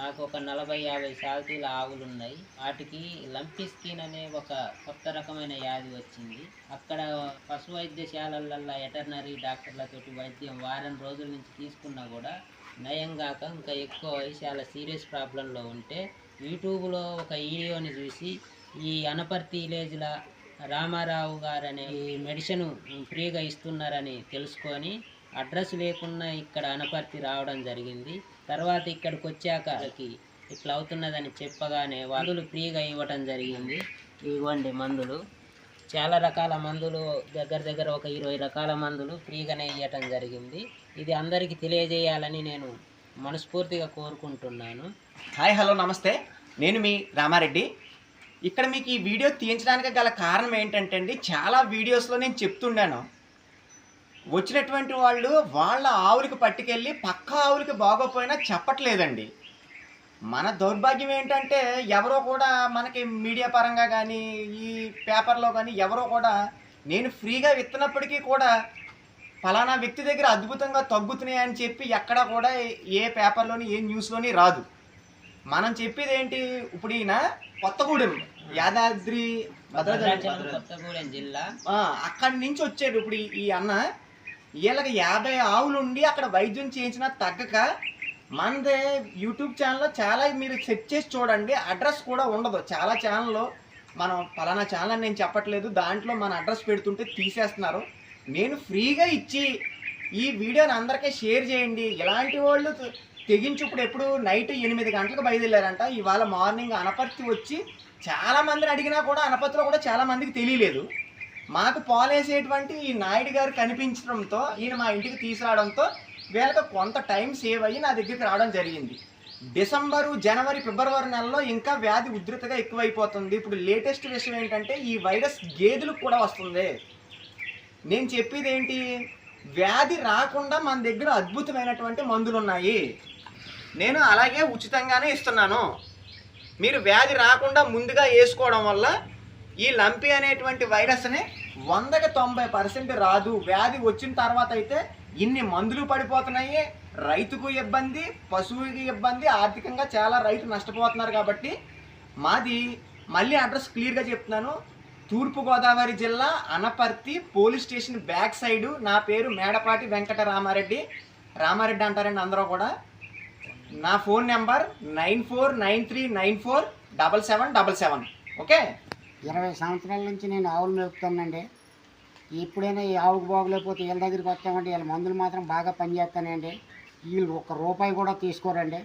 మాకు ఒక నలభై యాభై సాల్తీల ఆవులు ఉన్నాయి వాటికి లంపి స్కిన్ అనే ఒక కొత్త రకమైన వ్యాధి వచ్చింది. అక్కడ పశు వైద్యశాలలల్లో వెటర్నరీ డాక్టర్లతోటి వైద్యం వారం రోజుల నుంచి తీసుకున్నా కూడా నయం కాక ఇంకా ఎక్కువ వయసు చాలా సీరియస్ ప్రాబ్లంలో ఉంటే యూట్యూబ్లో ఒక వీడియోని చూసి ఈ అనపర్తి విలేజ్ల రామారావు గారు అనే ఈ మెడిసిన్ ఫ్రీగా ఇస్తున్నారని తెలుసుకొని అడ్రస్ లేకుండా ఇక్కడ అనపర్తి రావడం జరిగింది. తర్వాత ఇక్కడికి వచ్చాక వాళ్ళకి ఇట్లా అవుతున్నదని చెప్పగానే మందులు ఫ్రీగా ఇవ్వటం జరిగింది. ఇవ్వండి మందులు. చాలా రకాల మందులు దగ్గర దగ్గర ఒక ఇరవై రకాల మందులు ఫ్రీగానే ఇవ్వటం జరిగింది. ఇది అందరికీ తెలియజేయాలని నేను మనస్ఫూర్తిగా కోరుకుంటున్నాను. హాయ్ హలో నమస్తే. నేను మీ రామారెడ్డి. ఇక్కడ మీకు ఈ వీడియో తీయించడానికి గల కారణం ఏంటంటే అండి చాలా వీడియోస్లో నేను చెప్తుండాను. వచ్చినటువంటి వాళ్ళు వాళ్ళ ఆవులకి పట్టుకెళ్ళి పక్క ఆవులకి బాగోపోయినా చెప్పట్లేదండి. మన దౌర్భాగ్యం ఏంటంటే ఎవరో కూడా మనకి మీడియా పరంగా కానీ ఈ పేపర్లో కానీ ఎవరో కూడా నేను ఫ్రీగా విత్తనప్పటికీ కూడా ఫలానా వ్యక్తి దగ్గర అద్భుతంగా తగ్గుతున్నాయి అని చెప్పి ఎక్కడా కూడా ఏ పేపర్లోని ఏ న్యూస్లోని రాదు. మనం చెప్పేది ఏంటి ఇప్పుడు ఈయన కొత్తగూడెం యాదాద్రి భద్రాచలం. జిల్లా. అక్కడి నుంచి వచ్చాడు. ఇప్పుడు ఈ అన్న వీళ్ళకి యాభై ఆవులు ఉండి అక్కడ వైద్యం చేయించినా తగ్గక మనదే యూట్యూబ్ ఛానల్లో చాలా మీరు సెర్చ్ చేసి చూడండి. అడ్రస్ కూడా ఉండదు. చాలా ఛానల్లో మనం పలానా ఛానల్ అని నేను చెప్పట్లేదు. దాంట్లో మన అడ్రస్ పెడుతుంటే తీసేస్తున్నారు. నేను ఫ్రీగా ఇచ్చి ఈ వీడియోని అందరికీ షేర్ చేయండి. ఇలాంటి వాళ్ళు తె- తెగించి ఇప్పుడు ఎప్పుడు నైట్ ఎనిమిది గంటలకు బయలుదేరారంట. ఇవాళ మార్నింగ్ అనపర్తి వచ్చి చాలా మందిని అడిగినా కూడా అనపర్తిలో కూడా చాలా మందికి తెలియలేదు. మాకు పాలేసేటువంటి ఈ నాయుడు గారు కనిపించడంతో ఈయన మా ఇంటికి తీసుకురావడంతో వీళ్ళకి కొంత టైం సేవ్ అయ్యి నా దగ్గరికి రావడం జరిగింది. డిసెంబరు జనవరి ఫిబ్రవరి నెలలో ఇంకా వ్యాధి ఉధృతగా ఎక్కువైపోతుంది. ఇప్పుడు లేటెస్ట్ విషయం ఏంటంటే ఈ వైరస్ గేదెలకు కూడా వస్తుంది. నేను చెప్పేది ఏంటి? వ్యాధి రాకుండా మన దగ్గర అద్భుతమైనటువంటి మందులు ఉన్నాయి నేను అలాగే ఉచితంగానే ఇస్తున్నాను. మీరు వ్యాధి రాకుండా ముందుగా వేసుకోవడం వల్ల ఈ లంపి అనేటువంటి వైరస్ని వందకి తొంభై పర్సెంట్ రాదు. వ్యాధి వచ్చిన తర్వాత అయితే ఇన్ని మందులు పడిపోతున్నాయి. రైతుకు ఇబ్బంది పశువుకి ఇబ్బంది ఆర్థికంగా చాలా రైతు నష్టపోతున్నారు కాబట్టి మాది మళ్ళీ అడ్రస్ క్లియర్గా చెప్తున్నాను. తూర్పుగోదావరి జిల్లా Anaparthi police station back side. నా పేరు మేడపాటి వెంకట రామారెడ్డి రామారెడ్డి అంటారండి అందరూ కూడా. నా phone number nine four nine three nine four double seven double seven. Okay? ఇరవై సంవత్సరాల నుంచి నేను ఆవులు మేపుతానండి. ఎప్పుడైనా ఈ ఆవుకు బాగోలేకపోతే వీళ్ళ దగ్గరికి వస్తామండి వీళ్ళ మందులు మాత్రం బాగా పనిచేస్తానండి. వీళ్ళు ఒక్క రూపాయి కూడా తీసుకోరండి.